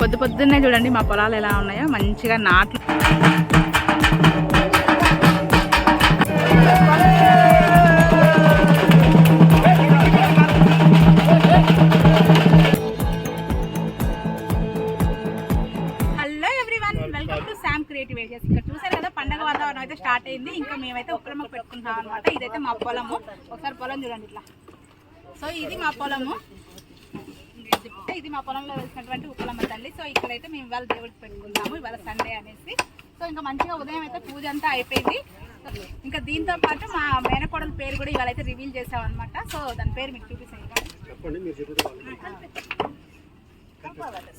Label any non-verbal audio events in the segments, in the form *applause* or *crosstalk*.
పొద్దు పొద్దున్నే చూడండి మా పొలాలు ఎలా ఉన్నాయో. మంచిగా నాట్లు. హలో శామ్ క్రియేటివ్ ఏరియాస్ ఇక్కడ చూసారు కదా పండగ వాతావరణం అయితే స్టార్ట్ అయింది. ఇంకా మేమైతే ఉప్పలమ్మ పెట్టుకుంటాం అనమాట ఇదైతే మా పొలము. ఒకసారి పొలం చూడండి ఇట్లా. సో ఇది మా పొలము. ఇది మా పొలంలో వేసినటువంటి ఉప్పలమ్మ తల్లి. సో ఇక్కడైతే మేము ఇవాళ దేవుడికి పెట్టుకుంటాము ఇవాళ సండే అనేసి. సో ఇంకా మంచిగా ఉదయం అయితే పూజ అంతా అయిపోయింది. ఇంకా దీంతో పాటు మా మేనకోడల పేరు కూడా ఇవాళ అయితే రివీల్ చేసాం అనమాట సో దాని పేరు మీకు చూపిస్తాను.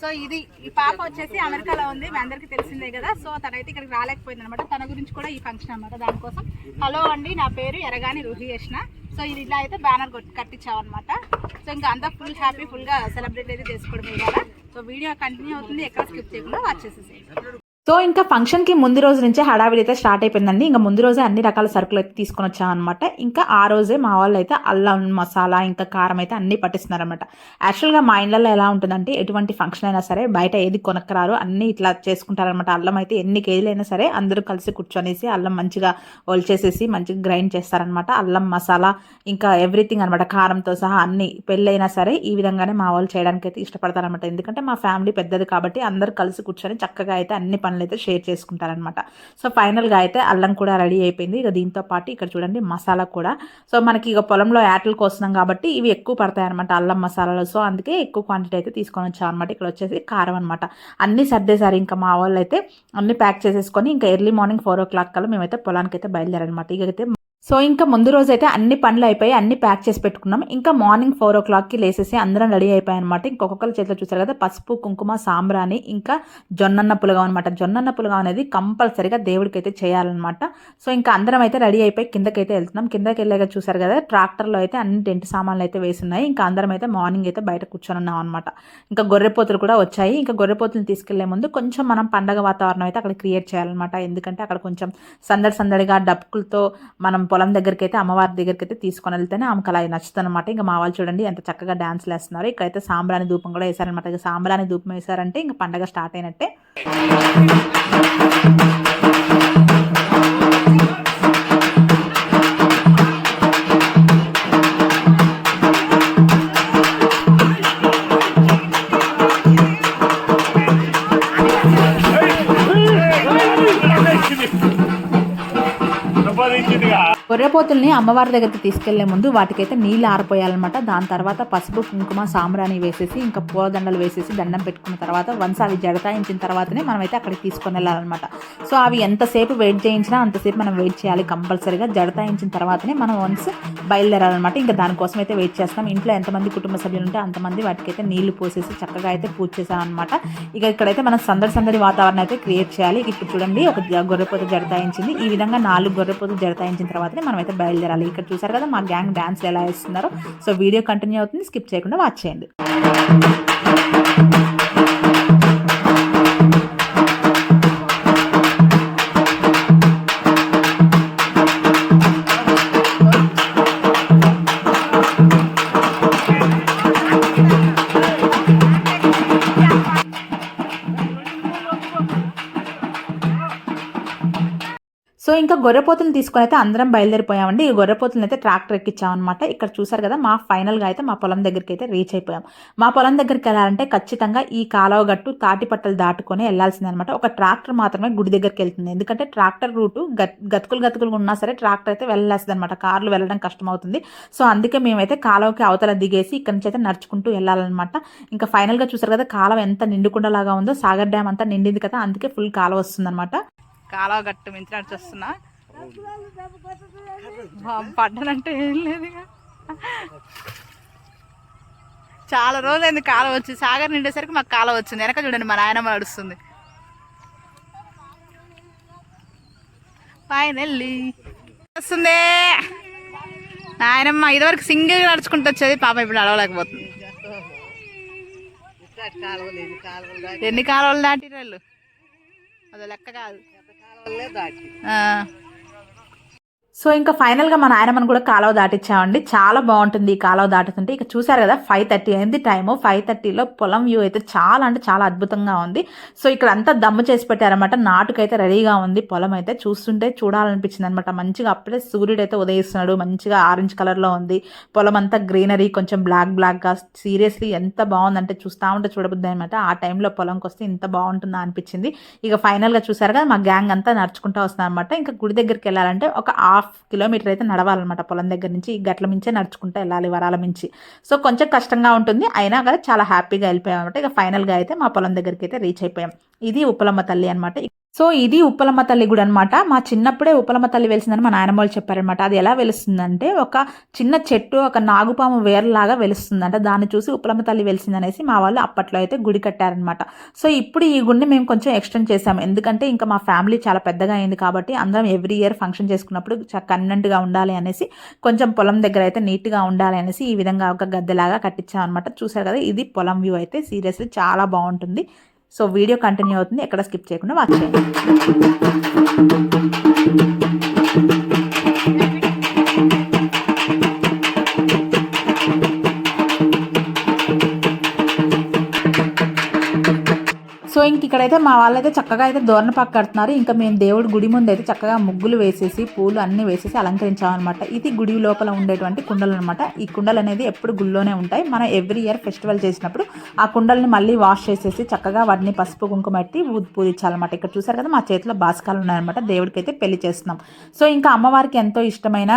సో ఇది ఈ పాప వచ్చేసి అమెరికాలో ఉంది మీ అందరికీ తెలిసిందే కదా. సో తనైతే ఇక్కడికి రాలేకపోయింది అనమాట. తన గురించి కూడా ఈ ఫంక్షన్ అనమాట దానికోసం హలో అండి నా పేరు ఎరగాని రుహియేష్ణ. సో ఇది ఇలా అయితే బ్యానర్ కట్టించామన్నమాట. సో ఇంకా అంతా ఫుల్ హ్యాపీ ఫుల్గా సెలబ్రేట్ అయితే చేసుకోవడం కదా. సో వీడియో కంటిన్యూ అవుతుంది ఎక్కడ స్కిప్ చేయకుండా వాచ్ చేసేసేయండి. సో ఇంకా ఫంక్షన్కి ముందు రోజు నుంచే హడావిడి అయితే స్టార్ట్ అయిపోయిందండి. ఇంకా ముందు రోజే అన్ని రకాల సరుకులు అయితే తీసుకొని వచ్చామన్నమాట. ఇంకా ఆ రోజే మా వాళ్ళు అయితే అల్లం మసాలా ఇంకా కారం అయితే అన్ని పట్టిస్తున్నారనమాట యాక్చువల్గా మా ఇళ్ళల్లో ఎలా ఉంటుందంటే ఎటువంటి ఫంక్షన్ అయినా సరే బయట ఏది కొనక్కరారు అన్ని ఇట్లా చేసుకుంటారనమాట అల్లం అయితే ఎన్ని కేజీలు అయినా సరే అందరూ కలిసి కూర్చొనేసి అల్లం మంచిగా ఒలిచేసేసి మంచిగా గ్రైండ్ చేస్తారనమాట అల్లం మసాలా ఇంకా ఎవ్రీథింగ్ అనమాట కారంతో సహా అన్ని పెళ్ళైనా సరే ఈ విధంగానే మా వాళ్ళు చేయడానికి అయితే ఇష్టపడతారనమాట ఎందుకంటే మా ఫ్యామిలీ పెద్దది కాబట్టి అందరూ కలిసి కూర్చొని చక్కగా అయితే అన్ని పనులు అయితే షేర్ చేసుకుంటారనమాట సో ఫైనల్గా అయితే అల్లం కూడా రెడీ అయిపోయింది. ఇక దీంతో పాటు ఇక్కడ చూడండి మసాలా కూడా. సో మనకి ఇక పొలంలో యాటలు కోస్తున్నాం కాబట్టి ఇవి ఎక్కువ పడతాయి అనమాట అల్లం మసాలాలు. సో అందుకే ఎక్కువ క్వాంటిటీ అయితే తీసుకొని వచ్చాం అనమాట ఇక్కడ వచ్చేసి కారం అనమాట అన్ని సర్దేశారు. ఇంకా మా వాళ్ళు అయితే అన్ని ప్యాక్ చేసేసుకొని ఇంకా early morning four o'clock కల్లా మేమైతే పొలానికి అయితే బయలుదేరనమాట ఇక అయితే సో ఇంకా ముందు రోజు అయితే అన్ని పనులు అయిపోయి అన్ని ప్యాక్ చేసి పెట్టుకున్నాం. ఇంకా మార్నింగ్ ఫోర్ ఓ క్లాక్కి లేసేసి అందరం రెడీ అయిపోయాయి అనమాట ఇంకొకరి చేతిలో చూసారు కదా పసుపు కుంకుమ సాంబ్రాని ఇంకా జొన్నన్న పులగం అనమాట జొన్నన్న పులగం అనేది కంపల్సరీగా దేవుడికి అయితే చేయాలన్నమాట. సో ఇంకా అందరం అయితే రెడీ అయిపోయి కిందకైతే వెళ్తున్నాం. కిందకి వెళ్ళాక చూసారు కదా ట్రాక్టర్లో అయితే అన్ని టెంట్ సామాన్లు అయితే వేసున్నాయి. ఇంకా అందరం అయితే మార్నింగ్ అయితే బయట కూర్చొని ఉన్నాం అనమాట ఇంకా గొర్రెపోతులు కూడా వచ్చాయి. ఇంకా గొర్రెపోతులు తీసుకెళ్ళే ముందు కొంచెం మనం పండగ వాతావరణం అయితే అక్కడ క్రియేట్ చేయాలన్నమాట. ఎందుకంటే అక్కడ కొంచెం సందడి సందడిగా డప్పులతో మనం పొలం దగ్గరికి అయితే అమ్మవారి దగ్గరికి అయితే తీసుకొని వెళ్తేనే ఆమెకు అలా నచ్చుతుంది అనమాట ఇంకా మా వాళ్ళు చూడండి ఎంత చక్కగా డాన్స్లు వేస్తున్నారు. ఇక్కడైతే సాంబ్రాని ధూపం కూడా వేశారనమాట ఇక సాంబ్రాని ధూపం వేశారంటే ఇంకా పండగ స్టార్ట్ అయినట్టే. గొర్రెపోతుల్ని అమ్మవారి దగ్గరికి తీసుకెళ్ళే ముందు వాటికైతే నీళ్ళు ఆరిపోయాలన్నమాట. దాని తర్వాత పసుపు కుంకుమ సాంబ్రాణి వేసేసి ఇంకా పూలదండలు వేసేసి దండం పెట్టుకున్న తర్వాత వన్స్ అవి జడతాయించిన తర్వాతనే మనమైతే అక్కడికి తీసుకొని వెళ్ళాలన్నమాట. సో అవి ఎంతసేపు వెయిట్ చేయించినా అంతసేపు మనం వెయిట్ చేయాలి. కంపల్సరీగా జడతాయించిన తర్వాతనే మనం వన్స్ బయలుదేరాలన్నమాట. ఇంకా దానికోసం అయితే వెయిట్ చేస్తాం ఇంట్లో ఎంతమంది కుటుంబ సభ్యులు ఉంటే అంతమంది వాటికైతే నీళ్ళు పోసేసి చక్కగా అయితే పూజ చేసామన్నమాట ఇక ఇక్కడైతే మనం సందడి సందడి వాతావరణం అయితే క్రియేట్ చేయాలి. ఇప్పుడు చూడండి ఒక గొర్రెపోత జడతాయించింది. ఈ విధంగా నాలుగు గొర్రెపోతలు జడతాయించిన తర్వాతనే మనం అయితే బయలుదేరాలి. ఇక్కడ చూసారు కదా మా గ్యాంగ్ డాన్స్ ఎలా వేస్తున్నారో. సో వీడియో కంటిన్యూ అవుతుంది. స్కిప్ చేయకుండా వాచ్ చేయండి. గొర్రెపోతులు తీసుకొని అయితే అందరం బయలుదేరిపోయామండి. ఈ గొర్రెపోతులను అయితే ట్రాక్టర్ ఎక్కించామన్నమాట ఇక్కడ చూసారు కదా మా ఫైనల్గా అయితే మా పొలం దగ్గరికి అయితే రీచ్ అయిపోయాం. మా పొలం దగ్గరికి వెళ్ళాలంటే ఖచ్చితంగా ఈ కాలువ గట్టు తాటిపట్టలు దాటుకొని వెళ్ళాల్సింది అనమాట ఒక ట్రాక్టర్ మాత్రమే గుడి దగ్గరికి వెళ్తుంది. ఎందుకంటే ట్రాక్టర్ రూటు గత్ గతుకులు గతుకులు ఉన్నా సరే ట్రాక్టర్ అయితే వెళ్ళలేస్తుంది అనమాట కార్లు వెళ్ళడం కష్టం అవుతుంది సో అందుకే మేమైతే కాలువకి అవతల దిగేసి ఇక్కడ నుంచి అయితే నడుచుకుంటూ వెళ్ళాలన్నమాట. ఇంకా ఫైనల్గా చూసారు కదా కాలువ ఎంత నిండుకుండలాగా ఉందో. సాగర్ డ్యామ్ అంతా నిండింది కదా అందుకే ఫుల్ కాలువ వస్తుందన్నమాట. కాలువ గట్టు మించి నడిచి వస్తున్నా పడ్డానంటే ఏం లేదు ఇక. చాలా రోజులైంది కాలం వచ్చి. సాగర్ నిండేసరికి మాకు కాలం వచ్చింది. వెనక చూడండి మా నాయనమ్మ నడుస్తుంది. ఫైనల్లీ వస్తుంది. నాయనమ్మ ఇదివరకు సింగిల్ నడుచుకుంటూ వచ్చేది. పాప ఇప్పుడు నడవలేకపోతుంది. ఎన్ని కాలువలు దాటిరు వాళ్ళు? అదో లెక్క కాదు. సో ఇంకా ఫైనల్గా ఆయన నాయనమ్మని కూడా కాలువ దాటిచ్చామండి. చాలా బాగుంటుంది ఈ కాలువ దాటుతుంటే. ఇక చూసారు కదా ఫైవ్ థర్టీ అయింది టైము. ఫైవ్ థర్టీలో పొలం వ్యూ అయితే చాలా అంటే చాలా అద్భుతంగా ఉంది. సో ఇక్కడ అంతా దమ్ము చేసి పెట్టారనమాట నాటుకైతే రెడీగా ఉంది. పొలం అయితే చూస్తుంటే చూడాలనిపించింది అనమాట మంచిగా అప్పుడే సూర్యుడు అయితే ఉదయిస్తున్నాడు. మంచిగా ఆరెంజ్ కలర్లో ఉంది. పొలం అంతా గ్రీనరీ కొంచెం బ్లాక్ బ్లాక్గా సీరియస్లీ ఎంత బాగుందంటే చూస్తూ ఉంటే చూడబుద్ది అనమాట ఆ టైంలో పొలంకి వస్తే ఇంత బాగుంటుందా అనిపించింది. ఇక ఫైనల్గా చూసారు కదా మా గ్యాంగ్ అంతా నడుచుకుంటూ వస్తుంది అనమాట ఇంకా గుడి దగ్గరికి వెళ్ళాలంటే ఒక హాఫ్ కిలోమీటర్ అయితే నడవాలన్నమాట పొలం దగ్గర నుంచి గట్ల మించే నడుచుకుంటూ వెళ్ళాలి వరాల మించి. సో కొంచెం కష్టంగా ఉంటుంది. అయినా కదా చాలా హ్యాపీగా వెళ్ళిపోయాం అనమాట ఇక ఫైనల్గా అయితే మా పొలం దగ్గరికి అయితే రీచ్ అయిపోయాం. ఇది ఉప్పలమ్మ తల్లి అనమాట సో ఇది ఉప్పలమ్మ తల్లి గుడి అనమాట మా చిన్నప్పుడే ఉప్పలమ్మ తల్లి వెలిసిందని మా నాయనమ్మ వాళ్ళు చెప్పారనమాట అది ఎలా వెలుస్తుందంటే ఒక చిన్న చెట్టు ఒక నాగుపాము వేర్లాగా వెలుస్తుందంట. దాన్ని చూసి ఉప్పలమ్మ తల్లి వెలిసిందనేసి మా వాళ్ళు అప్పట్లో అయితే గుడి కట్టారనమాట సో ఇప్పుడు ఈ గుడిని మేము కొంచెం ఎక్స్టెండ్ చేసాం ఎందుకంటే ఇంకా మా ఫ్యామిలీ చాలా పెద్దగా అయింది కాబట్టి అందరం ఎవ్రీ ఇయర్ ఫంక్షన్ చేసుకున్నప్పుడు కన్నెంట్గా ఉండాలి అనేసి కొంచెం పొలం దగ్గర అయితే నీట్గా ఉండాలి అనేసి ఈ విధంగా ఒక గద్దెలాగా కట్టించామన్నమాట. చూసారు కదా ఇది పొలం వ్యూ అయితే సీరియస్లీ చాలా బాగుంటుంది. సో వీడియో కంటిన్యూ అవుతుంది. ఎక్కడ స్కిప్ చేయకుండా వాచ్ చేయండి. సో ఇంక ఇక్కడైతే మా వాళ్ళైతే చక్కగా అయితే దోరణ పక్క కడుతున్నారు. ఇంకా మేము దేవుడి గుడి ముందు అయితే చక్కగా ముగ్గులు వేసేసి పూలు అన్ని వేసేసి అలంకరించామన్నమాట ఇది గుడి లోపల ఉండేటువంటి కుండలు అనమాట ఈ కుండలు అనేది ఎప్పుడు గుళ్ళోనే ఉంటాయి. మనం ఎవ్రీ ఇయర్ ఫెస్టివల్ చేసినప్పుడు ఆ కుండల్ని మళ్ళీ వాష్ చేసేసి చక్కగా వాటిని పసుపు కుంకుమ పెట్టి పూజించాలన్నమాట. ఇక్కడ చూసారు కదా మా చేతిలో బాస్కాలు ఉన్నాయన్నమాట. దేవుడికి అయితే పెళ్ళి చేస్తున్నాం. సో ఇంకా అమ్మవారికి ఎంతో ఇష్టమైన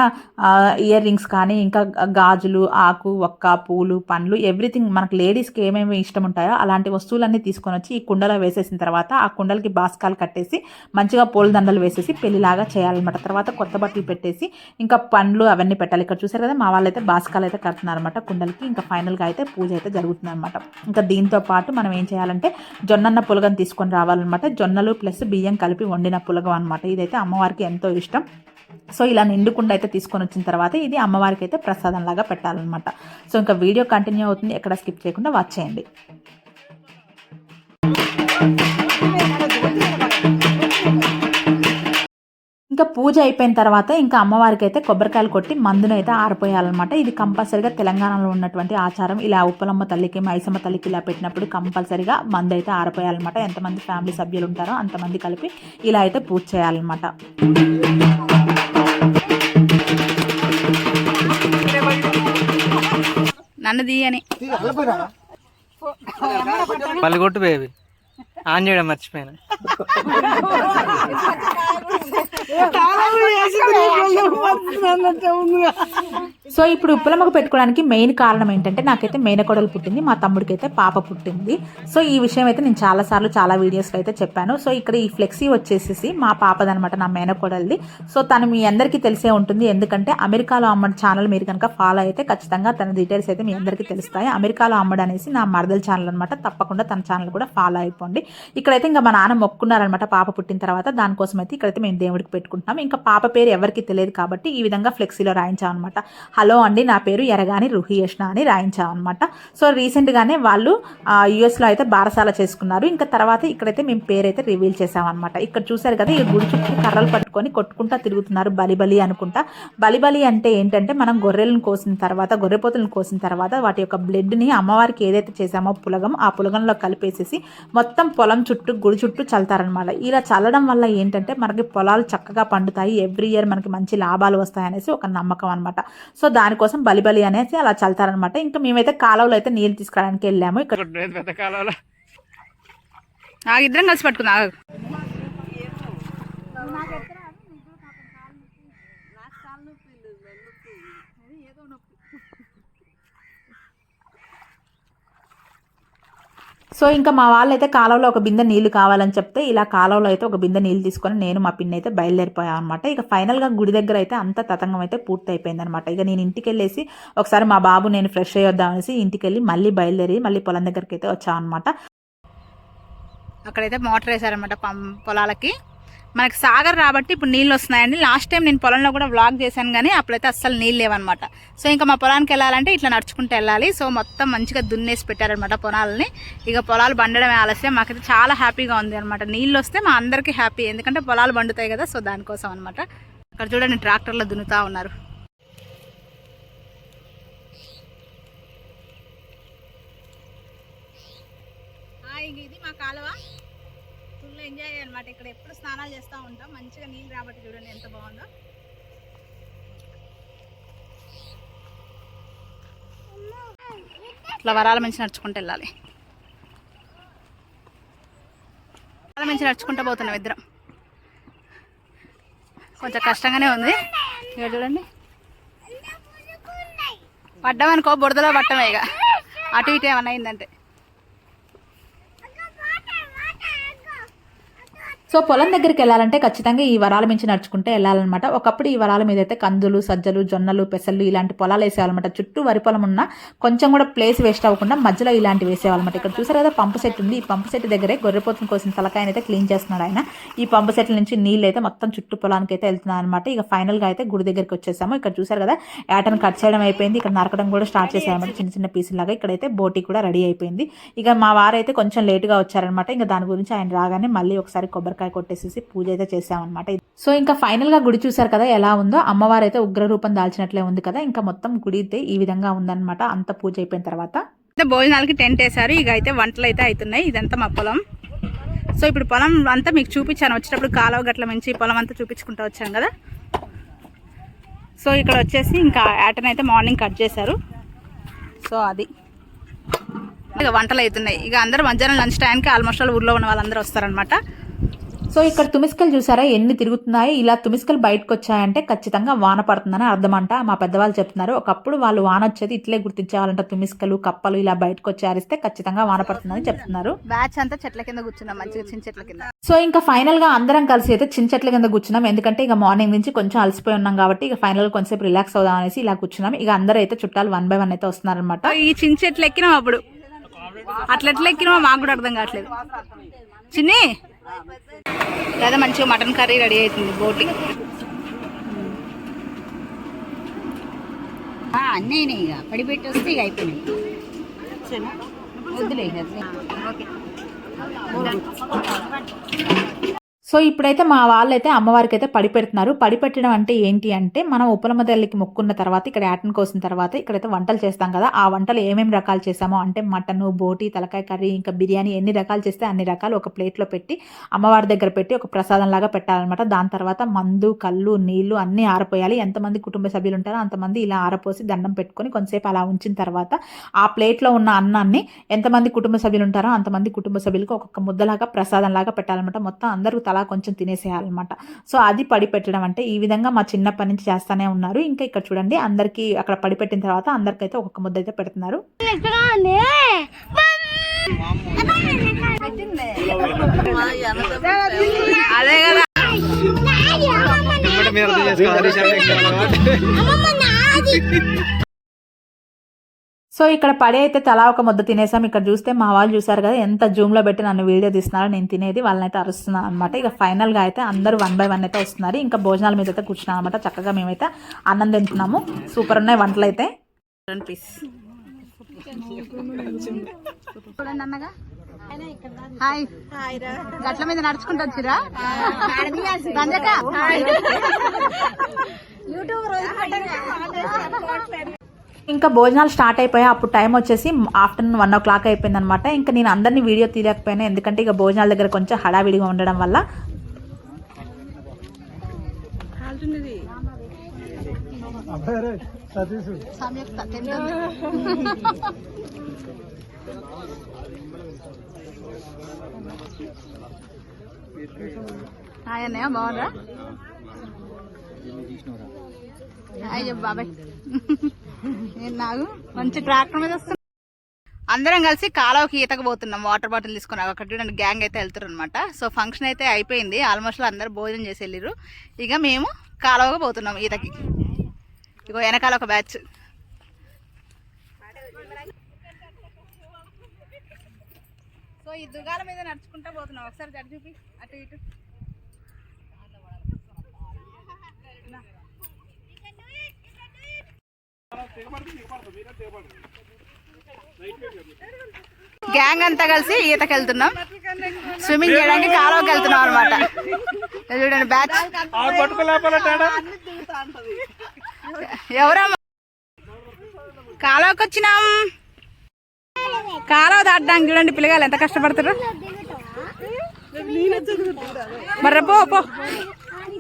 ఇయర్ రింగ్స్ కానీ ఇంకా గాజులు ఆకు ఒక్క పూలు పండ్లు ఎవ్రీథింగ్ మనకు లేడీస్కి ఏమేమి ఇష్టం ఉంటాయో అలాంటి వస్తువులన్నీ తీసుకొని వచ్చి ఈ కుండలో వేసేసిన తర్వాత ఆ కుండలకి బాస్కాలు కట్టేసి మంచిగా పూల దండలు వేసేసి పెళ్ళిలాగా చేయాలన్నమాట. తర్వాత కొత్త బట్టలు పెట్టేసి ఇంకా పండ్లు అవన్నీ పెట్టాలి. ఇక్కడ చూసారు కదా మా వాళ్ళైతే బాస్కాలు అయితే కడుతున్నారు అనమాట కుండలకి. ఇంకా ఫైనల్గా అయితే పూజ అయితే జరుగుతుందన్నమాట. ఇంకా దీంతో పాటు మనం ఏం చేయాలంటే జొన్నన్న పులగం తీసుకొని రావాలన్నమాట. జొన్నలు ప్లస్ బియ్యం కలిపి వండిన పులగం అనమాట ఇదైతే అమ్మవారికి ఎంతో ఇష్టం. సో ఇలా నిండుకుండా అయితే తీసుకొని వచ్చిన తర్వాత ఇది అమ్మవారికి అయితే ప్రసాదం లాగా పెట్టాలన్నమాట. సో ఇంకా వీడియో కంటిన్యూ అవుతుంది. ఎక్కడ స్కిప్ చేయకుండా వాచ్ చేయండి. ఇంకా పూజ అయిపోయిన తర్వాత ఇంకా అమ్మవారికి అయితే కొబ్బరికాయలు కొట్టి మందును అయితే ఆరిపోయాలన్నమాట. ఇది కంపల్సరిగా తెలంగాణలో ఉన్నటువంటి ఆచారం. ఇలా ఉప్పలమ్మ తల్లికి మైసమ్మ తల్లికి ఇలా పెట్టినప్పుడు కంపల్సరిగా మందు అయితే ఆరిపోయాలన్నమాట. ఎంతమంది ఫ్యామిలీ సభ్యులు ఉంటారో అంతమంది కలిపి ఇలా అయితే పూజ చేయాలన్నమాట. నన్ను తీయని. కొట్టు బేబీ ఆన్ చేయడం మర్చిపోయాను. *laughs* 打了我也是，你说我怎么那么招惹？సో ఇప్పుడు ఉప్పలమ్మకు పెట్టుకోవడానికి మెయిన్ కారణం ఏంటంటే నాకైతే మేనకోడలు పుట్టింది మా తమ్ముడికి అయితే పాప పుట్టింది. సో ఈ విషయం అయితే నేను చాలా సార్లు చాలా వీడియోస్లో అయితే చెప్పాను. సో ఇక్కడ ఈ ఫ్లెక్సీ వచ్చేసేసి మా పాపదనమాట నా మేనకోడలిది. సో తను మీ అందరికీ తెలిసే ఉంటుంది. ఎందుకంటే అమెరికాలో అమ్మడి ఛానల్ మీరు కనుక ఫాలో అయితే ఖచ్చితంగా తన డీటెయిల్స్ అయితే మీ అందరికీ తెలుస్తాయి. అమెరికాలో అమ్మడు అనేసి నా మరదల ఛానల్ అనమాట తప్పకుండా తన ఛానల్ కూడా ఫాలో అయిపోండి. ఇక్కడైతే ఇంకా మా నాన్న మొక్కున్నారనమాట పాప పుట్టిన తర్వాత. దానికోసం అయితే ఇక్కడైతే మేము దేవుడికి పెట్టుకుంటున్నాం. ఇంకా పాప పేరు ఎవరికి తెలియదు కాబట్టి ఈ విధంగా ఫ్లెక్సీలో రాయించామన్నమాట. హలో అండి నా పేరు ఎరగాని రుహియష్ణ అని రాయించామన్నమాట. సో రీసెంట్గానే వాళ్ళు యుఎస్లో అయితే బారసాల చేసుకున్నారు. ఇంకా తర్వాత ఇక్కడైతే మేము పేరు అయితే రివీల్ చేసామన్నమాట. ఇక్కడ చూసారు కదా ఈ గుడి చుట్టూ కర్రలు పట్టుకొని కొట్టుకుంటా తిరుగుతున్నారు బలి బలి అనుకుంటా. బలి బలి అంటే ఏంటంటే మనం గొర్రెలను కోసిన తర్వాత గొర్రెపోతులను కోసిన తర్వాత వాటి యొక్క బ్లడ్ని అమ్మవారికి ఏదైతే చేసామో పులగం ఆ పులగంలో కలిపేసేసి మొత్తం పొలం చుట్టూ గుడి చుట్టూ చల్తారనమాట ఇలా చల్లడం వల్ల ఏంటంటే మనకి పొలాలు చక్కగా పండుతాయి. ఎవ్రీ ఇయర్ మనకి మంచి లాభాలు వస్తాయనేసి ఒక నమ్మకం అనమాట సో దానికోసం బలి బలి అనేసి అలా చల్తారనమాట ఇంకా మేమైతే కాలువలో అయితే నీళ్ళు తీసుకురావడానికి వెళ్ళాము. ఇక్కడ ఇద్దరం కలిసి పట్టుకుందాం. సో ఇంకా మా వాళ్ళు అయితే కాలువలో ఒక బిందె నీళ్ళు కావాలని చెప్తే ఇలా కాలంలో అయితే ఒక బిందె నీళ్ళు తీసుకొని నేను మా పిన్ని అయితే బయలుదేరిపోయాను అనమాట ఇక ఫైనల్గా గుడి దగ్గర అయితే అంత తతంగం అయితే పూర్తి అయిపోయింది అనమాట ఇక నేను ఇంటికి వెళ్ళేసి ఒకసారి మా బాబు నేను ఫ్రెష్ అయ్యొద్దామనేసి ఇంటికి వెళ్ళి మళ్ళీ బయలుదేరి మళ్ళీ పొలం దగ్గరికి అయితే వచ్చాను అనమాట అక్కడైతే మోటార్ వేసారనమాట పొలాలకి. మనకి సాగర్ రాబట్టి ఇప్పుడు నీళ్ళు వస్తున్నాయండి. లాస్ట్ టైం నేను పొలంలో కూడా వ్లాగ్ చేశాను కానీ అప్పుడైతే అస్సలు నీళ్ళు లేవన్నమాట. సో ఇంకా మా పొలానికి వెళ్ళాలంటే ఇట్లా నడుచుకుంటూ వెళ్ళాలి. సో మొత్తం మంచిగా దున్నేసి పెట్టారనమాట పొలాలని. ఇక పొలాలు బండడమే ఆలస్యం. మాకైతే చాలా హ్యాపీగా ఉంది అనమాట నీళ్ళు వస్తే మా అందరికీ హ్యాపీ. ఎందుకంటే పొలాలు బండుతాయి కదా సో దానికోసం అనమాట అక్కడ చూడండి ట్రాక్టర్లో దున్నుతా ఉన్నారు. ఇది మా కాలువ. ఫుల్ ఎంజాయ్ అనమాట ఇక్కడ ఎప్పుడు స్నానాలు చేస్తూ ఉంటాం. మంచిగా నీళ్ళు రాబట్టి చూడండి ఎంత బాగుందో. ఇట్లా వరాల మంచి నడుచుకుంటూ వెళ్ళాలి. వరాల మంచి నడుచుకుంటూ పోతున్నాం ఇద్దరం. కొంచెం కష్టంగానే ఉంది. ఇక చూడండి. పడ్డామనుకో బురదలో పట్టమే ఇక అటు ఇటు ఏమన్నా అయిందంటే. సో పొలం దగ్గరికి వెళ్ళాలంటే ఖచ్చితంగా ఈ వరాల మించి నడుచుకుంటే వెళ్ళాలన్నమాట. ఒకప్పుడు ఈ వరాల మీద అయితే కందులు సజ్జలు జొన్నలు పెసలు ఇలాంటి పొలాలు వేసేవాళ్ళమాట. చుట్టూ వరి పొలం ఉన్న కొంచెం కూడా ప్లేస్ వేస్ట్ అవ్వకుండా మధ్యలో ఇలాంటి వేసేవాళ్ళమాట. ఇక్కడ చూసారు కదా పంపు సెట్ ఉంది. ఈ పంపు సెట్ దగ్గరే గొర్రెపోతుని కోసిన తలకాయని అయితే క్లీన్ చేస్తున్నాడు ఆయన. ఈ పంపు సెట్ల నుంచి నీళ్ళు అయితే మొత్తం చుట్టూ పొలానికి అయితే వెళ్తున్నాను అనమాట ఇక ఫైనల్గా అయితే గుడి దగ్గరికి వచ్చేసాము. ఇక్కడ చూసారు కదా యాటను కట్ చేయడం అయిపోయింది. ఇక్కడ నరకడం కూడా స్టార్ట్ చేసామన్నమాట చిన్న చిన్న పీసులు లాగా ఇక్కడైతే బోటి కూడా రెడీ అయిపోయింది. ఇక మా వారైతే కొంచెం లేటుగా వచ్చారనమాట ఇంకా దాని గురించి ఆయన రాగానే మళ్ళీ ఒకసారి కొబ్బరికాయ కొట్టేసేసి పూజ అయితే చేసామన్నమాట సో ఇంకా ఫైనల్గా గుడి చూసారు కదా ఎలా ఉందో. అమ్మవారు అయితే ఉగ్రరూపం దాల్చినట్లే ఉంది కదా ఇంకా మొత్తం గుడి అయితే ఈ విధంగా ఉందన్నమాట అంత పూజ అయిపోయిన తర్వాత. భోజనాలకి టెంట్ వేసారు ఇక అయితే వంటలు అయితే అవుతున్నాయి ఇదంతా మా పొలం. సో ఇప్పుడు పొలం అంతా మీకు చూపించాను వచ్చేటప్పుడు కాలువ గట్ల మంచి పొలం అంతా చూపించుకుంటూ వచ్చాను కదా. సో ఇక్కడ వచ్చేసి ఇంకా యాటన్ అయితే మార్నింగ్ కట్ చేశారు. సో అది. ఇక వంటలు అవుతున్నాయి. ఇక అందరూ మధ్యాహ్నం లంచ్ టైంకి ఆల్మోస్ట్ ఆల్ ఊర్లో ఉన్న వాళ్ళందరూ వస్తారనమాట సో ఇక్కడ తుమిస్కలు చూసారా? ఎన్ని తిరుగుతున్నాయి? ఇలా తుమిస్కలు బయటకు వచ్చాయంటే ఖచ్చితంగా వాన పడుతుందని అర్థమంట. మా పెద్దవాళ్ళు చెప్తున్నారు. ఒకప్పుడు వాళ్ళు వాన వచ్చేది ఇట్లే గుర్తించేవాళ్ళంట తుమిస్కలు కప్పలు ఇలా బయటకు వచ్చి ఆరిస్తే ఖచ్చితంగా వాన పడుతుందని చెప్తున్నారు. బ్యాచ్ అంతా చెట్ల కింద కూర్చున్నాం. మంచిగా చిన్న చెట్ల కింద. సో ఇంకా ఫైనల్గా అందరం కలిసి అయితే చిన్న చెట్ల కింద కూర్చున్నాం. ఎందుకంటే ఇక మార్నింగ్ నుంచి కొంచెం అలసిపోయి ఉన్నాం కాబట్టి ఇక ఫైనల్గా కొంచెం రిలాక్స్ అవుదాం అనేసి ఇలా కూర్చున్నాం. ఇక అందరూ అయితే చుట్టాలు వన్ బై వన్ అయితే వస్తున్నారనమాట ఈ చిన్న చెట్లు ఎక్కినాం అప్పుడు. అట్లా ఎట్లా ఎక్కినామో మాకు కూడా అర్థం కావట్లేదు. చిన్ని! లేదా మంచిగా మటన్ కర్రీ రెడీ అవుతుంది బోటి. అన్నీ ఇక. పడి పెట్టి వస్తే ఇక అయిపోయినాయి. వద్దులే ఓకే. సో ఇప్పుడైతే మా వాళ్ళైతే అమ్మవారికి అయితే పడిపెడుతున్నారు. పడిపెట్టడం అంటే ఏంటి అంటే మనం ఉప్పలమ్మ తల్లికి మొక్కున్న తర్వాత ఇక్కడ యాటన్ కోసిన తర్వాత ఇక్కడైతే వంటలు చేస్తాం కదా ఆ వంటలు ఏమేమి రకాలు చేసామో అంటే మటన్ బోటి తలకాయ కర్రీ ఇంకా బిర్యానీ ఎన్ని రకాలు చేస్తే అన్ని రకాలు ఒక ప్లేట్లో పెట్టి అమ్మవారి దగ్గర పెట్టి ఒక ప్రసాదం లాగా పెట్టాలన్నమాట. దాని తర్వాత మందు కళ్ళు నీళ్ళు అన్నీ ఆరపోయాలి. ఎంతమంది కుటుంబ సభ్యులు ఉంటారో అంతమంది ఇలా ఆరపోసి దండం పెట్టుకొని కొంతసేపు అలా ఉంచిన తర్వాత ఆ ప్లేట్లో ఉన్న అన్నాన్ని ఎంతమంది కుటుంబ సభ్యులు ఉంటారో అంతమంది కుటుంబ సభ్యులకు ఒక్కొక్క ముద్దలాగా ప్రసాదం లాగా పెట్టాలన్నమాట. మొత్తం అందరూ తలా కొంచెం తినేసేయాలన్నమాట. సో అది పడి పెట్టడం అంటే ఈ విధంగా మా చిన్నప్పటి నుంచి చేస్తానే ఉన్నారు. ఇంకా ఇక్కడ చూడండి అందరికీ అక్కడ పడి పెట్టిన తర్వాత అందరికైతే ఒక్కొక్క ముద్ద అయితే పెడుతున్నారు. అదే కదా. మీరు సో ఇక్కడ పడి అయితే తలా ఒక ముద్ద తినేసాం. ఇక్కడ చూస్తే మా వాళ్ళు చూసారు కదా ఎంత జూమ్లో పెట్టి నన్ను వీడియో తీస్తున్నారో నేను తినేది వాళ్ళని అయితే అరుస్తున్నాను అనమాట ఇక ఫైనల్గా అయితే అందరూ వన్ బై వన్ అయితే వస్తున్నారు. ఇంకా భోజనాల మీద అయితే కూర్చున్నాం అనమాట చక్కగా మేమైతే అన్నం తింటున్నాము. సూపర్ ఉన్నాయి వంటలు అయితే. పీస్ చూడండి అన్నగా. హాయ్. గట్ల మీద నడుచుకుంటూ వచ్చిరా? ఇంకా భోజనాలు స్టార్ట్ అయిపోయాయి అప్పుడు టైం వచ్చేసి ఆఫ్టర్నూన్ వన్ ఓ క్లాక్ అయిపోయింది అనమాట ఇంకా నేను అందరినీ వీడియో తీయలేకపోయినా ఎందుకంటే ఇక భోజనాల దగ్గర కొంచెం హడావిడిగా ఉండడం వల్ల. బాగుందా? అయ్యో బాబాయ్. నేను నాకు మంచి ట్రాక్టర్ మీద వస్తున్నా. అందరం కలిసి కాలువకి ఈతకు పోతున్నాం. వాటర్ బాటిల్ తీసుకుని అక్కడ చూడండి గ్యాంగ్ అయితే వెళ్తారు అనమాట సో ఫంక్షన్ అయితే అయిపోయింది. ఆల్మోస్ట్ అందరు భోజనం చేసి వెళ్ళిర్రు. ఇక మేము కాలువగా పోతున్నాం ఈతకి. ఇగో వెనకాల ఒక బ్యాచ్ సో ఈ దుగాల మీద నడుచుకుంటా పోతున్నాం. ఒకసారి జడి అటు ఇటు. గ్యాంగ్ అంతా కలిసి ఈతకి వెళ్తున్నాం స్విమ్మింగ్ చేయడానికి కాలువకి వెళ్తున్నాం అనమాట చూడండి బ్యాచ్ ఎవరమ్మా? కాలువకి వచ్చినాం. కాలువ దాటడానికి చూడండి పిల్లగాలు ఎంత కష్టపడతారు. మర్రపో పో.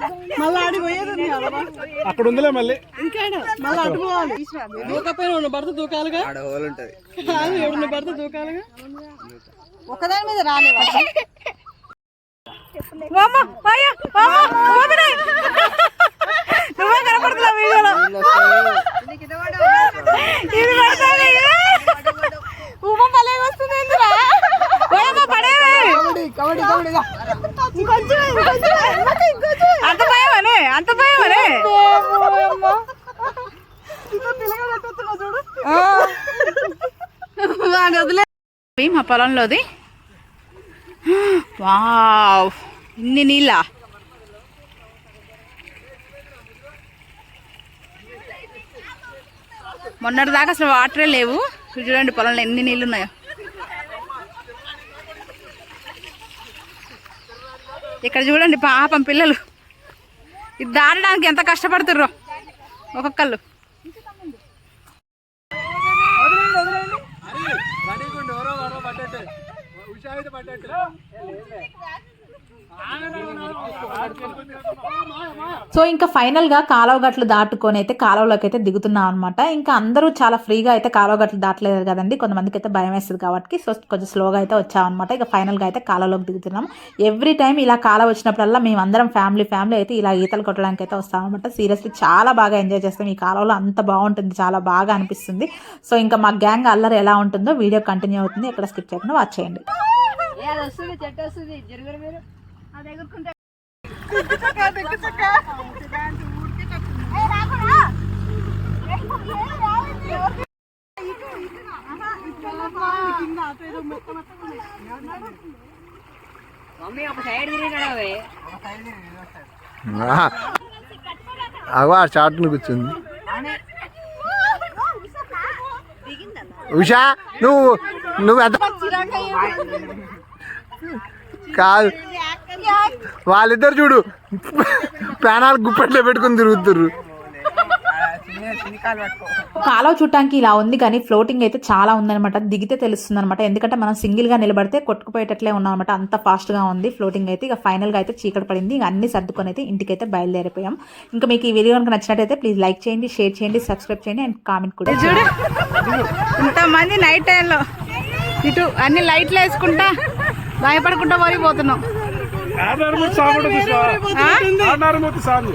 పో అక్కడ ఉందిలే మళ్ళీ. వామ్మ, వాయ్య, వామ్మ, ఊపిరి. నువ్వే కనపడుతున్నావు వీడియోలో. ఇది పడుతుంది ఉమ్మ భలే వస్తుంది ఏందిరా? ఓయమ్మ, పడేవే. అంత భయమనే అంత భయమనే. వదిలే. మా పొలంలోది. వావ్ ఇన్ని నీళ్ళ? మొన్నటి దాకా అసలు వాటరే లేవు. చూడండి పొలంలో ఎన్ని నీళ్ళు ఉన్నాయో ఇక్కడ చూడండి పాపం పిల్లలు. ఇది దాటడానికి ఎంత కష్టపడుతుర్రో. ఒక్కొక్కళ్ళు. సో ఇంకా ఫైనల్గా కాలువ గట్లు దాటుకొని అయితే కాలువలోకి అయితే దిగుతున్నాం అనమాట ఇంకా అందరూ చాలా ఫ్రీగా అయితే కాలువ గట్లు దాటలేదు కదండి. కొంతమందికి అయితే భయం వేస్తుంది కాబట్టి సో కొంచెం స్లోగా అయితే వచ్చామన్నమాట ఇక ఫైనల్గా అయితే కాలువలోకి దిగుతున్నాం. ఎవ్రీ టైం ఇలా కాలువ వచ్చినప్పుడల్లా మేము అందరం ఫ్యామిలీ ఫ్యామిలీ అయితే ఇలా ఈతలు కొట్టడానికి అయితే వస్తామన్నమాట సీరియస్లీ చాలా బాగా ఎంజాయ్ చేస్తాం. ఈ కాలువలో అంత బాగుంటుంది. చాలా బాగా అనిపిస్తుంది. సో ఇంకా మా గ్యాంగ్ అల్లరి ఎలా ఉంటుందో వీడియో కంటిన్యూ అవుతుంది. ఇక్కడ స్కిప్ చేయకుండా వాచ్ చేయండి. చెట్టు వస్తుంది. మీరు మమ్మీ ఒక సైడ్ తిరిగి నడవే. అగో ఆ కూర్చుంది. ఉషా నువ్వు నువ్వు ఎంత కాదు. వాళ్ళిద్దరు చూడు ప్యానాలు గుప్పెట్లో పెట్టుకుని తిరుగుతుర్రు. కాలువ చూడటానికి ఇలా ఉంది కానీ ఫ్లోటింగ్ అయితే చాలా ఉందన్నమాట. దిగితే తెలుస్తుంది అనమాట ఎందుకంటే మనం సింగిల్గా నిలబడితే కొట్టుకుపోయేటట్లే ఉన్నాం అనమాట అంత ఫాస్ట్గా ఉంది ఫ్లోటింగ్ అయితే. ఇక ఫైనల్గా అయితే చీకటి పడింది. ఇక అన్ని సర్దుకొని అయితే ఇంటికైతే బయలుదేరిపోయాం. ఇంకా మీకు ఈ వీడియో కనుక నచ్చినట్టయితే ప్లీజ్ లైక్ చేయండి షేర్ చేయండి సబ్స్క్రైబ్ చేయండి అండ్ కామెంట్ కూడా చూడు. ఇంతమంది నైట్ టైంలో ఇటు అన్ని లైట్లు వేసుకుంటా భయపడుకుంటా మరీ మూతి సాగు సాగు